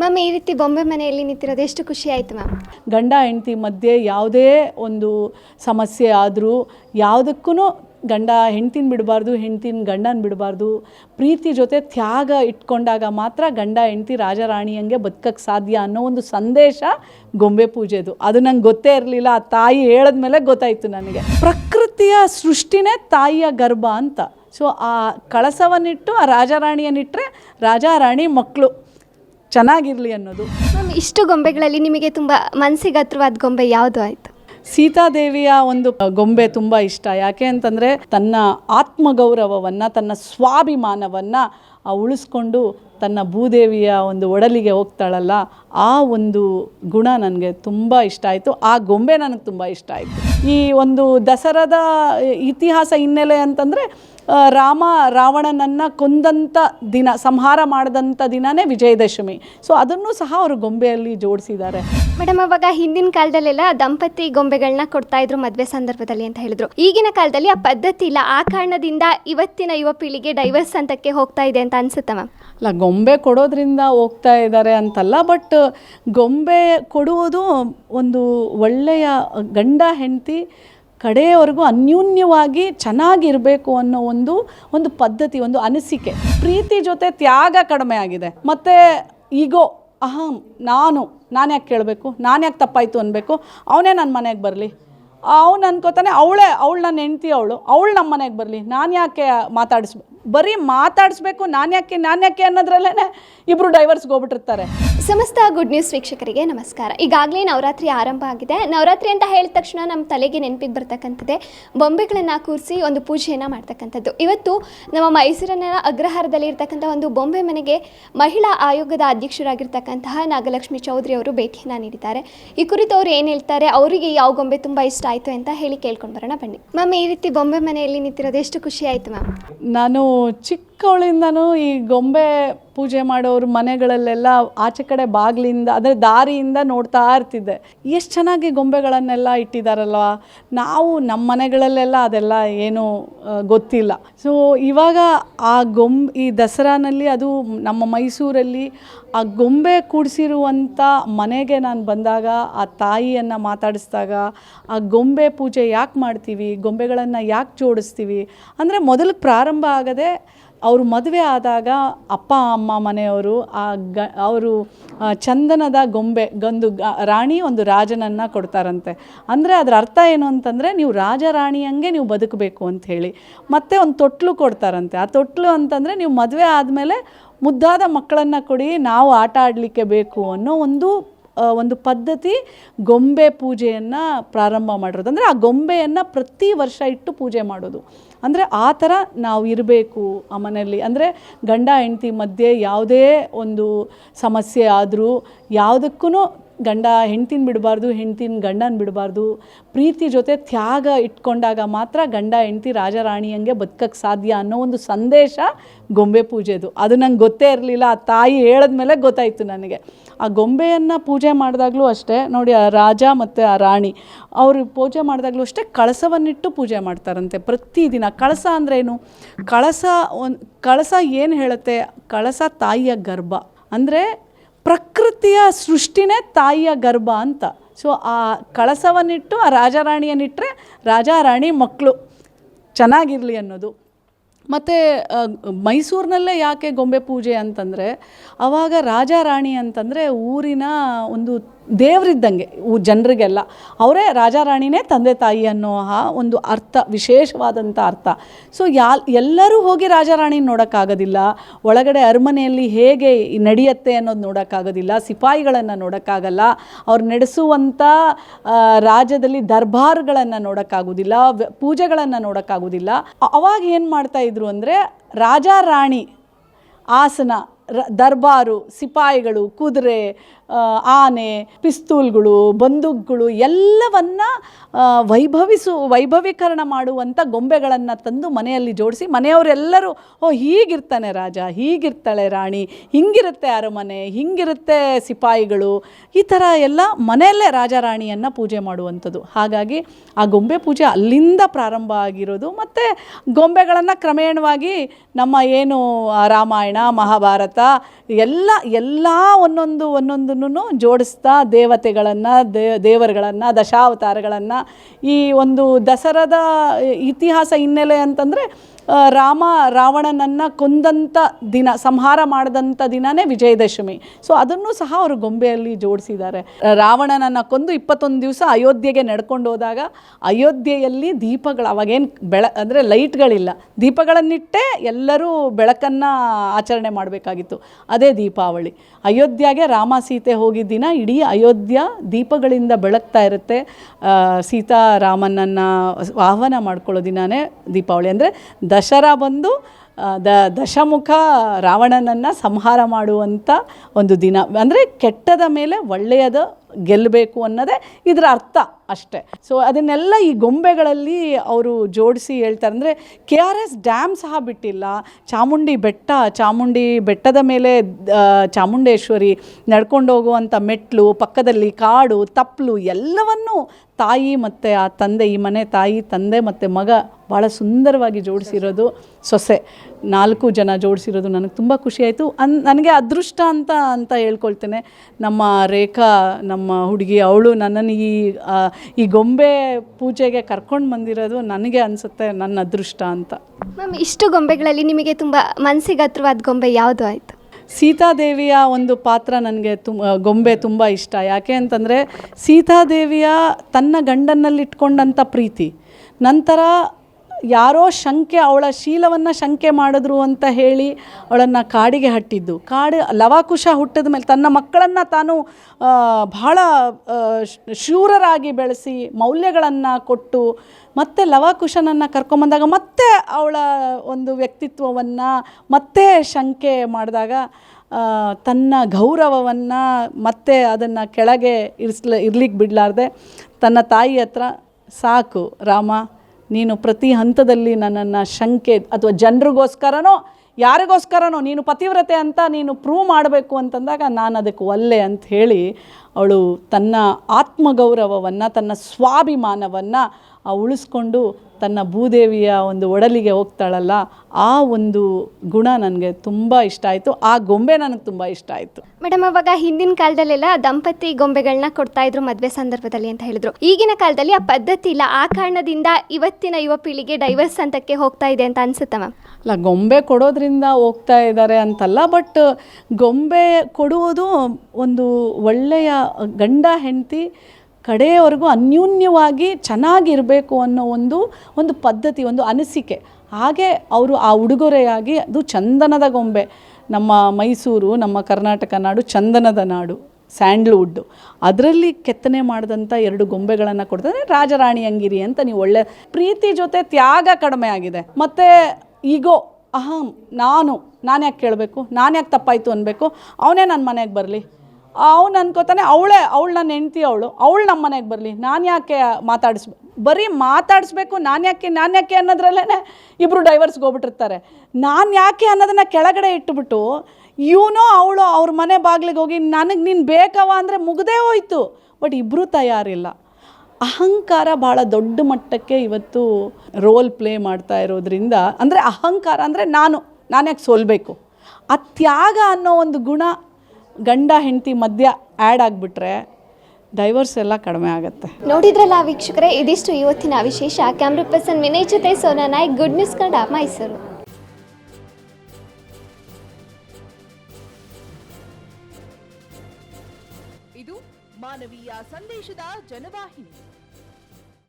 Ma'am ಈ ರೀತಿ ಬೊಂಬೆ ಮನೆಯಲ್ಲಿ ನಿಂತಿರೋದು ಎಷ್ಟು ಖುಷಿ ಆಯಿತು ಮ್ಯಾಮ್ ಗಂಡ ಹೆಂಡತಿ ಮಧ್ಯೆ ಯಾವುದೇ ಒಂದು ಸಮಸ್ಯೆ ಆದರೂ ಯಾವುದಕ್ಕೂ ಗಂಡ ಹೆಂಡ್ತಿನ ಬಿಡಬಾರ್ದು, ಹೆಂಡ್ತಿನ ಗಂಡನ ಬಿಡಬಾರ್ದು. ಪ್ರೀತಿ ಜೊತೆ ತ್ಯಾಗ ಇಟ್ಕೊಂಡಾಗ ಮಾತ್ರ ಗಂಡ ಹೆಂಡ್ತಿ ರಾಜರಾಣಿಯಂಗೆ ಬದುಕಕ್ಕೆ ಸಾಧ್ಯ ಅನ್ನೋ ಒಂದು ಸಂದೇಶ ಗೊಂಬೆ ಪೂಜೆದು. ಅದು ನಂಗೆ ಗೊತ್ತೇ ಇರಲಿಲ್ಲ, ಆ ತಾಯಿ ಹೇಳಿದ್ಮೇಲೆ ಗೊತ್ತಾಯಿತು ನನಗೆ. ಪ್ರಕೃತಿಯ ಸೃಷ್ಟಿನೇ ತಾಯಿಯ ಗರ್ಭ ಅಂತ. ಸೊ ಆ ಕಳಸವನ್ನಿಟ್ಟು, ಆ ರಾಜರಾಣಿಯನ್ನಿಟ್ಟರೆ ರಾಜಾರಾಣಿ ಮಕ್ಕಳು ಚೆನ್ನಾಗಿರಲಿ ಅನ್ನೋದು. ಮ್ಯಾಮ್ ಇಷ್ಟು ಗೊಂಬೆಗಳಲ್ಲಿ ನಿಮಗೆ ತುಂಬ ಮನಸ್ಸಿಗೆ ಹತ್ರವಾದ ಗೊಂಬೆ ಯಾವುದು ಆಯಿತು? ಸೀತಾದೇವಿಯ ಒಂದು ಗೊಂಬೆ ತುಂಬ ಇಷ್ಟ. ಯಾಕೆ ಅಂತಂದರೆ ತನ್ನ ಆತ್ಮಗೌರವವನ್ನು ತನ್ನ ಸ್ವಾಭಿಮಾನವನ್ನು ಉಳಿಸ್ಕೊಂಡು ತನ್ನ ಭೂದೇವಿಯ ಒಂದು ಒಡಲಿಗೆ ಹೋಗ್ತಾಳಲ್ಲ ಆ ಒಂದು ಗುಣ ನನಗೆ ತುಂಬ ಇಷ್ಟ ಆಯಿತು. ಆ ಗೊಂಬೆ ನನಗೆ ತುಂಬ ಇಷ್ಟ ಆಯಿತು. ಈ ಒಂದು ದಸರಾದ ಇತಿಹಾಸ ಹಿನ್ನೆಲೆ ಅಂತಂದರೆ ರಾಮ ರಾವಣನನ್ನು ಕೊಂದಂಥ ದಿನ ಸಂಹಾರ ಮಾಡಿದಂಥ ದಿನನೇ ವಿಜಯದಶಮಿ. ಸೊ ಅದನ್ನು ಸಹ ಅವರು ಗೊಂಬೆಯಲ್ಲಿ ಜೋಡಿಸಿದ್ದಾರೆ. ಮೇಡಮ್ ಅವಾಗ ಹಿಂದಿನ ಕಾಲದಲ್ಲೆಲ್ಲ ದಂಪತಿ ಗೊಂಬೆಗಳನ್ನ ಕೊಡ್ತಾ ಇದ್ರು ಮದುವೆ ಸಂದರ್ಭದಲ್ಲಿ ಅಂತ ಹೇಳಿದ್ರು. ಈಗಿನ ಕಾಲದಲ್ಲಿ ಆ ಪದ್ಧತಿ ಇಲ್ಲ. ಆ ಕಾರಣದಿಂದ ಇವತ್ತಿನ ಯುವ ಪೀಳಿಗೆ ಡೈವರ್ಸ್ ಹಂತಕ್ಕೆ ಹೋಗ್ತಾ ಇದೆ ಅಂತ ಅನ್ಸುತ್ತೆ ಮ್ಯಾಮ್? ಅಲ್ಲ ಗೊಂಬೆ ಕೊಡೋದ್ರಿಂದ ಹೋಗ್ತಾ ಇದ್ದಾರೆ ಅಂತಲ್ಲ ಬಟ್ ಗೊಂಬೆ ಕೊಡುವುದು ಒಂದು ಒಳ್ಳೆಯ ಗಂಡ ಹೆಂಡತಿ ಕಡೆಯವರೆಗೂ ಅನ್ಯೂನ್ಯವಾಗಿ ಚೆನ್ನಾಗಿರಬೇಕು ಅನ್ನೋ ಒಂದು ಒಂದು ಪದ್ಧತಿ, ಒಂದು ಅನಿಸಿಕೆ. ಪ್ರೀತಿ ಜೊತೆ ತ್ಯಾಗ ಕಡಿಮೆ ಆಗಿದೆ. ಮತ್ತು ಈಗೋ, ಅಹಂ, ನಾನು ನಾನು ಯಾಕೆ ಕೇಳಬೇಕು? ನಾನು ಯಾಕೆ ತಪ್ಪಾಯಿತು ಅನ್ಬೇಕು? ಅವನೇ ನನ್ನ ಮನೆಗೆ ಬರಲಿ. ಅವನು ಅನ್ಕೋತಾನೆ, ಅವಳೇ, ಅವಳು ನನ್ನ ಹೆಂಡ್ತಿ ಅವಳು. ಅವಳು ನಮ್ಮ ಮನೆಗೆ ಬರಲಿ. ನಾನು ಯಾಕೆ ಮಾತಾಡಿಸ್ ಬರೀ ಮಾತಾಡಿಸ್ಬೇಕು ನಾನು ಯಾಕೆ ನಾನು ಯಾಕೆ ಅನ್ನೋದ್ರಲ್ಲೇ ಇಬ್ಬರು ಡೈವರ್ಸ್ಗೆ ಹೋಗ್ಬಿಟ್ಟಿರ್ತಾರೆ. ಸಮಸ್ತ ಗುಡ್ ನ್ಯೂಸ್ ವೀಕ್ಷಕರಿಗೆ ನಮಸ್ಕಾರ. ಈಗಾಗಲೇ ನವರಾತ್ರಿ ಆರಂಭ ಆಗಿದೆ. ನವರಾತ್ರಿ ಅಂತ ಹೇಳಿದ ತಕ್ಷಣ ನಮ್ಮ ತಲೆಗೆ ನೆನಪಿಗೆ ಬರ್ತಕ್ಕಂಥದ್ದೇ ಬೊಂಬೆಗಳನ್ನು ಕೂರಿಸಿ ಒಂದು ಪೂಜೆಯನ್ನು ಮಾಡ್ತಕ್ಕಂಥದ್ದು. ಇವತ್ತು ನಮ್ಮ ಮೈಸೂರಿನ ಅಗ್ರಹಾರದಲ್ಲಿ ಇರತಕ್ಕಂಥ ಒಂದು ಬೊಂಬೆ ಮನೆಗೆ ಮಹಿಳಾ ಆಯೋಗದ ಅಧ್ಯಕ್ಷರಾಗಿರ್ತಕ್ಕಂತಹ ನಾಗಲಕ್ಷ್ಮಿ ಚೌಧರಿ ಅವರು ಭೇಟಿಯನ್ನು ನೀಡಿದ್ದಾರೆ. ಈ ಕುರಿತು ಅವರು ಏನು ಹೇಳ್ತಾರೆ ಅವರಿಗೆ ಯಾವ ಗೊಂಬೆ ತುಂಬ ಇಷ್ಟ ಆಯಿತು ಅಂತ ಹೇಳಿ ಕೇಳ್ಕೊಂಡು ಬರೋಣ ಬನ್ನಿ. ಮ್ಯಾಮ್ ಈ ರೀತಿ ಬೊಂಬೆ ಮನೆಯಲ್ಲಿ ನಿಂತಿರೋದು ಎಷ್ಟು ಖುಷಿ ಆಯಿತು ಮ್ಯಾಮ್? ನಾನು chick ಚಿಕ್ಕವಳಿಂದನೂ ಈ ಗೊಂಬೆ ಪೂಜೆ ಮಾಡೋರು ಮನೆಗಳಲ್ಲೆಲ್ಲ ಆಚೆ ಕಡೆ ಬಾಗಿಲಿಂದ, ಅಂದರೆ ದಾರಿಯಿಂದ ನೋಡ್ತಾ ಇರ್ತಿದ್ದೆ. ಎಷ್ಟು ಚೆನ್ನಾಗಿ ಗೊಂಬೆಗಳನ್ನೆಲ್ಲ ಇಟ್ಟಿದ್ದಾರಲ್ವ ನಾವು ನಮ್ಮ ಮನೆಗಳಲ್ಲೆಲ್ಲ ಅದೆಲ್ಲ ಏನು ಗೊತ್ತಿಲ್ಲ. ಸೊ ಇವಾಗ ಆ ಗೊಂಬೆ, ಈ ದಸರಾನಲ್ಲಿ ಅದು ನಮ್ಮ ಮೈಸೂರಲ್ಲಿ ಆ ಗೊಂಬೆ ಕೂಡಿಸಿರುವಂಥ ಮನೆಗೆ ನಾನು ಬಂದಾಗ, ಆ ತಾಯಿಯನ್ನು ಮಾತಾಡಿಸಿದಾಗ, ಆ ಗೊಂಬೆ ಪೂಜೆ ಯಾಕೆ ಮಾಡ್ತೀವಿ? ಗೊಂಬೆಗಳನ್ನು ಯಾಕೆ ಜೋಡಿಸ್ತೀವಿ? ಅಂದರೆ ಮೊದಲು ಪ್ರಾರಂಭ ಆಗದೆ ಅವರು ಮದುವೆ ಆದಾಗ ಅಪ್ಪ, ಅಮ್ಮ, ಮನೆಯವರು ಆ ಗ, ಅವರು ಚಂದನದ ಗೊಂಬೆ, ಗಂದು ರಾಣಿ ಒಂದು ರಾಜನನ್ನು ಕೊಡ್ತಾರಂತೆ. ಅಂದರೆ ಅದರ ಅರ್ಥ ಏನು ಅಂತಂದರೆ ನೀವು ರಾಜ ರಾಣಿಯಂಗೆ ನೀವು ಬದುಕಬೇಕು ಅಂತ ಹೇಳಿ. ಮತ್ತು ಒಂದು ತೊಟ್ಲು ಕೊಡ್ತಾರಂತೆ. ಆ ತೊಟ್ಲು ಅಂತಂದರೆ ನೀವು ಮದುವೆ ಆದಮೇಲೆ ಮುದ್ದಾದ ಮಕ್ಕಳನ್ನು ಕೊಡಿ, ನಾವು ಆಟ ಆಡಲಿಕ್ಕೆ ಬೇಕು ಅನ್ನೋ ಒಂದು ಒಂದು ಪದ್ಧತಿ ಗೊಂಬೆ ಪೂಜೆಯನ್ನು ಪ್ರಾರಂಭ ಮಾಡಿರೋದು. ಅಂದರೆ ಆ ಗೊಂಬೆಯನ್ನು ಪ್ರತಿ ವರ್ಷ ಇಟ್ಟು ಪೂಜೆ ಮಾಡೋದು. ಅಂದರೆ ಆ ಥರ ನಾವು ಇರಬೇಕು ಆ ಮನೆಯಲ್ಲಿ. ಅಂದರೆ ಗಂಡ ಹೆಂಡತಿ ಮಧ್ಯೆ ಯಾವುದೇ ಒಂದು ಸಮಸ್ಯೆ ಆದರೂ ಯಾವುದಕ್ಕೂ ಗಂಡ ಹೆಂಡ್ತಿನ ಬಿಡಬಾರ್ದು, ಹೆಂಡ್ತಿನ ಗಂಡನ ಬಿಡಬಾರ್ದು. ಪ್ರೀತಿ ಜೊತೆ ತ್ಯಾಗ ಇಟ್ಕೊಂಡಾಗ ಮಾತ್ರ ಗಂಡ, ಹೆಂಡ್ತಿ, ರಾಜರಾಣಿಯಂಗೆ ಬದುಕಕ್ಕೆ ಸಾಧ್ಯ ಅನ್ನೋ ಒಂದು ಸಂದೇಶ ಗೊಂಬೆ ಪೂಜೆದು. ಅದು ನಂಗೆ ಗೊತ್ತೇ ಇರಲಿಲ್ಲ, ಆ ತಾಯಿ ಹೇಳಿದ್ಮೇಲೆ ಗೊತ್ತಾಯಿತು ನನಗೆ. ಆ ಗೊಂಬೆಯನ್ನು ಪೂಜೆ ಮಾಡಿದಾಗಲೂ ಅಷ್ಟೇ, ನೋಡಿ ಆ ರಾಜ ಮತ್ತು ಆ ರಾಣಿ, ಅವರು ಪೂಜೆ ಮಾಡಿದಾಗಲೂ ಅಷ್ಟೇ ಕಳಸವನ್ನಿಟ್ಟು ಪೂಜೆ ಮಾಡ್ತಾರಂತೆ ಪ್ರತಿದಿನ. ಕಳಸ ಅಂದ್ರೇನು? ಕಳಸ ಒಂದು, ಕಳಸ ಏನು ಹೇಳುತ್ತೆ? ಕಳಸ ತಾಯಿಯ ಗರ್ಭ. ಅಂದರೆ ಪ್ರಕೃತಿಯ ಸೃಷ್ಟಿನೇ ತಾಯಿಯ ಗರ್ಭ ಅಂತ. ಸೊ ಆ ಕಳಸವನ್ನಿಟ್ಟು, ಆ ರಾಜರಾಣಿಯನ್ನಿಟ್ಟರೆ ರಾಜ ರಾಣಿ ಮಕ್ಕಳು ಚೆನ್ನಾಗಿರಲಿ ಅನ್ನೋದು. ಮತ್ತು ಮೈಸೂರಿನಲ್ಲೇ ಯಾಕೆ ಗೊಂಬೆ ಪೂಜೆ ಅಂತಂದರೆ ಆವಾಗ ರಾಜ ರಾಣಿ ಅಂತಂದರೆ ಊರಿನ ಒಂದು ದೇವರಿದ್ದಂಗೆ ಜನರಿಗೆಲ್ಲ. ಅವರೇ ರಾಜ ರಾಣಿನೇ ತಂದೆ ತಾಯಿ ಅನ್ನೋ ಒಂದು ಅರ್ಥ, ವಿಶೇಷವಾದಂಥ ಅರ್ಥ. ಸೊ ಯಾ ಎಲ್ಲರೂ ಹೋಗಿ ರಾಜ ರಾಣಿ ನೋಡೋಕ್ಕಾಗೋದಿಲ್ಲ. ಒಳಗಡೆ ಅರಮನೆಯಲ್ಲಿ ಹೇಗೆ ನಡೆಯುತ್ತೆ ಅನ್ನೋದು ನೋಡೋಕ್ಕಾಗೋದಿಲ್ಲ. ಸಿಪಾಯಿಗಳನ್ನು ನೋಡೋಕ್ಕಾಗಲ್ಲ. ಅವ್ರು ನಡೆಸುವಂಥ ರಾಜ್ಯದಲ್ಲಿ ದರ್ಬಾರ್ಗಳನ್ನು ನೋಡೋಕ್ಕಾಗೋದಿಲ್ಲ. ಪೂಜೆಗಳನ್ನು ನೋಡೋಕ್ಕಾಗೋದಿಲ್ಲ. ಅವಾಗ ಏನು ಮಾಡ್ತಾಯಿದ್ರು ಅಂದರೆ, ರಾಜ ರಾಣಿ ಆಸನ ದರ್ಬಾರು, ಸಿಪಾಯಿಗಳು, ಕುದುರೆ ಆನೆ, ಪಿಸ್ತೂಲ್ಗಳು, ಬಂದೂಕುಗಳು ಎಲ್ಲವನ್ನ ವೈಭವಿಸು, ವೈಭವೀಕರಣ ಮಾಡುವಂಥ ಗೊಂಬೆಗಳನ್ನು ತಂದು ಮನೆಯಲ್ಲಿ ಜೋಡಿಸಿ ಮನೆಯವರೆಲ್ಲರೂ, ಓ, ಹೀಗಿರ್ತಾನೆ ರಾಜ, ಹೀಗಿರ್ತಾಳೆ ರಾಣಿ, ಹಿಂಗಿರುತ್ತೆ ಅರಮನೆ, ಹಿಂಗಿರುತ್ತೆ ಸಿಪಾಯಿಗಳು, ಈ ಥರ ಎಲ್ಲ ಮನೆಯಲ್ಲೇ ರಾಜ ರಾಣಿಯನ್ನು ಪೂಜೆ ಮಾಡುವಂಥದ್ದು. ಹಾಗಾಗಿ ಆ ಗೊಂಬೆ ಪೂಜೆ ಅಲ್ಲಿಂದ ಪ್ರಾರಂಭ ಆಗಿರೋದು. ಮತ್ತು ಗೊಂಬೆಗಳನ್ನು ಕ್ರಮೇಣವಾಗಿ ನಮ್ಮ ಏನು ರಾಮಾಯಣ, ಮಹಾಭಾರತ ಮಾಡ್ತಾ ಎಲ್ಲ ಎಲ್ಲ ಒಂದೊಂದು, ಒಂದೊಂದನ್ನು ಜೋಡಿಸ್ತಾ ದೇವತೆಗಳನ್ನು ದೇವರುಗಳನ್ನು, ದಶಾವತಾರಗಳನ್ನು ಈ ಒಂದು ದಸರಾದ ಇತಿಹಾಸ ಹಿನ್ನೆಲೆ ಅಂತಂದರೆ ರಾಮ ರಾವಣನನ್ನು ಕೊಂದಂಥ ದಿನ, ಸಂಹಾರ ಮಾಡಿದಂಥ ದಿನನೇ ವಿಜಯದಶಮಿ. ಸೊ ಅದನ್ನು ಸಹ ಅವರು ಗೊಂಬೆಯಲ್ಲಿ ಜೋಡಿಸಿದ್ದಾರೆ. ರಾವಣನನ್ನು ಕೊಂದು ಇಪ್ಪತ್ತೊಂದು ದಿವಸ ಅಯೋಧ್ಯೆಗೆ ನಡ್ಕೊಂಡು ಹೋದಾಗ ಅಯೋಧ್ಯೆಯಲ್ಲಿ ದೀಪಗಳು, ಅವಾಗೇನು ಬೆಳ, ಅಂದರೆ ಲೈಟ್ಗಳಿಲ್ಲ. ದೀಪಗಳನ್ನಿಟ್ಟೇ ಎಲ್ಲರೂ ಬೆಳಕನ್ನು ಆಚರಣೆ ಮಾಡಬೇಕಾಗಿತ್ತು. ಅದೇ ದೀಪಾವಳಿ. ಅಯೋಧ್ಯೆಗೆ ರಾಮ ಸೀತೆ ಹೋಗಿದ್ದ ದಿನ ಇಡೀ ಅಯೋಧ್ಯ ದೀಪಗಳಿಂದ ಬೆಳಗ್ತಾ ಇರುತ್ತೆ. ಸೀತಾರಾಮನನ್ನು ಆಹ್ವಾನ ಮಾಡ್ಕೊಳ್ಳೋ ದಿನವೇ ದೀಪಾವಳಿ. ಅಂದರೆ ದಸರಾ ಬಂದು ದ ದಶಮುಖ ರಾವಣನನ್ನು ಸಂಹಾರ ಮಾಡುವಂಥ ಒಂದು ದಿನ. ಅಂದರೆ ಕೆಟ್ಟದ ಮೇಲೆ ಒಳ್ಳೆಯದು ಗೆಲ್ಲಬೇಕು ಅನ್ನೋದೇ ಇದರ ಅರ್ಥ ಅಷ್ಟೇ. ಸೊ ಅದನ್ನೆಲ್ಲ ಈ ಗೊಂಬೆಗಳಲ್ಲಿ ಅವರು ಜೋಡಿಸಿ ಹೇಳ್ತಾರೆ ಅಂದರೆ, ಕೆ ಆರ್ ಎಸ್ ಡ್ಯಾಮ್ ಸಹ ಬಿಟ್ಟಿಲ್ಲ. ಚಾಮುಂಡಿ ಬೆಟ್ಟ, ಚಾಮುಂಡಿ ಬೆಟ್ಟದ ಮೇಲೆ ಚಾಮುಂಡೇಶ್ವರಿ ನಡ್ಕೊಂಡು ಹೋಗುವಂಥ ಮೆಟ್ಲು, ಪಕ್ಕದಲ್ಲಿ ಕಾಡು ತಪ್ಪಲು ಎಲ್ಲವನ್ನೂ ತಾಯಿ ಮತ್ತು ಆ ತಂದೆ, ಈ ಮನೆ ತಾಯಿ, ತಂದೆ ಮತ್ತು ಮಗ ಭಾಳ ಸುಂದರವಾಗಿ ಜೋಡಿಸಿರೋದು ಸೊಸೆ. ನಾಲ್ಕು ಜನ ಜೋಡಿಸಿರೋದು ನನಗೆ ತುಂಬ ಖುಷಿಯಾಯಿತು ಅನ್ ನನಗೆ ಅದೃಷ್ಟ ಅಂತ ಅಂತ ಹೇಳ್ಕೊಳ್ತೇನೆ. ನಮ್ಮ ರೇಖಾ ನಮ್ಮ ಹುಡುಗಿ ಅವಳು ನನ್ನನ್ನು ಈ ಈ ಗೊಂಬೆ ಪೂಜೆಗೆ ಕರ್ಕೊಂಡು ಬಂದಿರೋದು ನನಗೆ ಅನಿಸುತ್ತೆ ನನ್ನ ಅದೃಷ್ಟ ಅಂತ. ಮ್ಯಾಮ್ ಇಷ್ಟು ಗೊಂಬೆಗಳಲ್ಲಿ ನಿಮಗೆ ತುಂಬ ಮನಸ್ಸಿಗೆ ಹತ್ರವಾದ ಗೊಂಬೆ ಯಾವುದು ಆಯಿತು? ಸೀತಾದೇವಿಯ ಒಂದು ಪಾತ್ರ ನನಗೆ ತುಂಬ ಗೊಂಬೆ ತುಂಬ ಇಷ್ಟ. ಯಾಕೆ ಅಂತಂದರೆ ಸೀತಾದೇವಿಯ ತನ್ನ ಗಂಡನಲ್ಲಿಟ್ಕೊಂಡಂಥ ಪ್ರೀತಿ. ನಂತರ ಯಾರೋ ಶಂಕೆ, ಅವಳ ಶೀಲವನ್ನು ಶಂಕೆ ಮಾಡಿದ್ರು ಅಂತ ಹೇಳಿ ಅವಳನ್ನು ಕಾಡಿಗೆ ಹಟ್ಟಿದ್ದು. ಕಾಡು ಲವಾಕುಶ ಹುಟ್ಟಿದ ಮೇಲೆ ತನ್ನ ಮಕ್ಕಳನ್ನು ತಾನು ಬಹಳ ಶೂರರಾಗಿ ಬೆಳೆಸಿ ಮೌಲ್ಯಗಳನ್ನು ಕೊಟ್ಟು ಮತ್ತೆ ಲವಾಕುಶನನ್ನು ಕರ್ಕೊಂಬಂದಾಗ ಮತ್ತೆ ಅವಳ ಒಂದು ವ್ಯಕ್ತಿತ್ವವನ್ನು ಮತ್ತೆ ಶಂಕೆ ಮಾಡಿದಾಗ ತನ್ನ ಗೌರವವನ್ನು ಮತ್ತೆ ಅದನ್ನು ಕೆಳಗೆ ಇರಿಸ್ಲ ಇರ್ಲಿಕ್ಕೆ ಬಿಡಲಾರ್ದೆ ತನ್ನ ತಾಯಿ ಹತ್ರ ಸಾಕು ರಾಮ. ನೀನು ಪ್ರತಿ ಹಂತದಲ್ಲಿ ನನ್ನನ್ನು ಶಂಕೆ ಅಥವಾ ಜನರಿಗೋಸ್ಕರನೋ, ಯಾರಿಗೋಸ್ಕರನೋ, ನೀನು ಪತಿವ್ರತೆ ಅಂತ ನೀನು ಪ್ರೂವ್ ಮಾಡಬೇಕು ಅಂತಂದಾಗ ನಾನು ಅದಕ್ಕೆ ಒಲ್ಲೆ ಅಂತ ಹೇಳಿ ಅವಳು ತನ್ನ ಆತ್ಮಗೌರವವನ್ನು, ತನ್ನ ಸ್ವಾಭಿಮಾನವನ್ನು ಉಳಿಸ್ಕೊಂಡು ತನ್ನ ಭೂದೇವಿಯ ಒಂದು ಒಡಲಿಗೆ ಹೋಗ್ತಾಳಲ್ಲ ಆ ಒಂದು ಗುಣ ನನಗೆ ತುಂಬ ಇಷ್ಟ ಆಯಿತು. ಆ ಗೊಂಬೆ ನನಗೆ ತುಂಬ ಇಷ್ಟ ಆಯಿತು. ಮೇಡಮ್ ಅವಾಗ ಹಿಂದಿನ ಕಾಲದಲ್ಲೆಲ್ಲ ದಂಪತಿ ಗೊಂಬೆಗಳನ್ನ ಕೊಡ್ತಾ ಇದ್ರು ಮದುವೆ ಸಂದರ್ಭದಲ್ಲಿ ಅಂತ ಹೇಳಿದ್ರು. ಈಗಿನ ಕಾಲದಲ್ಲಿ ಆ ಪದ್ಧತಿ ಇಲ್ಲ. ಆ ಕಾರಣದಿಂದ ಇವತ್ತಿನ ಯುವ ಪೀಳಿಗೆ ಡೈವರ್ಸ್ ಹಂತಕ್ಕೆ ಹೋಗ್ತಾ ಇದೆ ಅಂತ ಅನ್ಸುತ್ತೆ ಮ್ಯಾಮ್? ಅಲ್ಲ ಗೊಂಬೆ ಕೊಡೋದ್ರಿಂದ ಹೋಗ್ತಾ ಇದ್ದಾರೆ ಅಂತಲ್ಲ ಬಟ್ ಗೊಂಬೆ ಕೊಡುವುದು ಒಂದು ಒಳ್ಳೆಯ ಗಂಡ ಹೆಂಡತಿ ಕಡೆಯವರೆಗೂ ಅನ್ಯೂನ್ಯವಾಗಿ ಚೆನ್ನಾಗಿರಬೇಕು ಅನ್ನೋ ಒಂದು ಒಂದು ಪದ್ಧತಿ, ಒಂದು ಅನಿಸಿಕೆ. ಹಾಗೆ ಅವರು ಆ ಉಡುಗೊರೆಯಾಗಿ ಅದು ಚಂದನದ ಗೊಂಬೆ. ನಮ್ಮ ಮೈಸೂರು, ನಮ್ಮ ಕರ್ನಾಟಕ ನಾಡು ಚಂದನದ ನಾಡು ಸ್ಯಾಂಡ್ಲ್ವುಡ್ಡು ಅದರಲ್ಲಿ ಕೆತ್ತನೆ ಮಾಡಿದಂಥ ಎರಡು ಗೊಂಬೆಗಳನ್ನು ಕೊಡ್ತಾರೆ. ರಾಜರಾಣಿ ಅಂಗಿರಿ ಅಂತ ನೀವು ಒಳ್ಳೆ ಪ್ರೀತಿ ಜೊತೆ ತ್ಯಾಗ ಕಡಿಮೆ ಆಗಿದೆ. ಮತ್ತು ಈಗೋ, ಅಹಂ, ನಾನು ನಾನು ಯಾಕೆ ಕೇಳಬೇಕು? ನಾನು ಯಾಕೆ ತಪ್ಪಾಯಿತು ಅನ್ನಬೇಕು ಅವನೇ ನನ್ನ ಮನೆಗೆ ಬರಲಿ? ಅವನು ಅನ್ಕೋತಾನೆ, ಅವಳೇ, ಅವಳು ನನ್ನ ಹೆಂಡ್ತಿ ಅವಳು ಅವಳು ನಮ್ಮ ಮನೆಗೆ ಬರಲಿ, ನಾನು ಯಾಕೆ ಮಾತಾಡಿಸ್ ಬರೀ ಮಾತಾಡಿಸ್ಬೇಕು, ನಾನು ಯಾಕೆ ನಾನು ಯಾಕೆ ಅನ್ನೋದ್ರಲ್ಲೇ ಇಬ್ಬರು ಡೈವರ್ಸ್ಗೆ ಹೋಗ್ಬಿಟ್ಟಿರ್ತಾರೆ. ನಾನು ಯಾಕೆ ಅನ್ನೋದನ್ನು ಕೆಳಗಡೆ ಇಟ್ಟುಬಿಟ್ಟು ಇವನೋ ಅವಳು ಅವ್ರ ಮನೆ ಬಾಗಿಲಿಗೆ ಹೋಗಿ, ನನಗೆ ನೀನು ಬೇಕವ ಅಂದರೆ ಮುಗದೇ ಹೋಯ್ತು. ಬಟ್ ಇಬ್ಬರೂ ತಯಾರಿಲ್ಲ. ಅಹಂಕಾರ ಭಾಳ ದೊಡ್ಡ ಮಟ್ಟಕ್ಕೆ ಇವತ್ತು ರೋಲ್ ಪ್ಲೇ ಮಾಡ್ತಾ ಇರೋದ್ರಿಂದ, ಅಂದರೆ ಅಹಂಕಾರ ಅಂದರೆ ನಾನು ನಾನು ಯಾಕೆ ಸೋಲ್ಬೇಕು? ಆ ತ್ಯಾಗ ಅನ್ನೋ ಒಂದು ಗುಣ ಗಂಡ ಹೆಂಡತಿ ಮಧ್ಯ ಆ್ಯಡ್ ಆಗಿಬಿಟ್ರೆ ಡೈವರ್ಸ್ ಎಲ್ಲ ಕಡಿಮೆ ಆಗುತ್ತೆ. ನೋಡಿದ್ರಲ್ಲ ವೀಕ್ಷಕರೇ ಇದಿಷ್ಟು ಇವತ್ತಿನ ವಿಶೇಷ. ಕ್ಯಾಮ್ರಾ ಪರ್ಸನ್ ವಿನಯ್ ಜೊತೆ ಸೋನಾ ನಾಯ್ಕ್ ಗುಡ್ ನ್ಯೂಸ್ ಕನ್ನಡ ಮೈಸೂರು ಇದು ಮಾನವೀಯ ಸಂದೇಶದ ಜನವಾಹಿನಿ.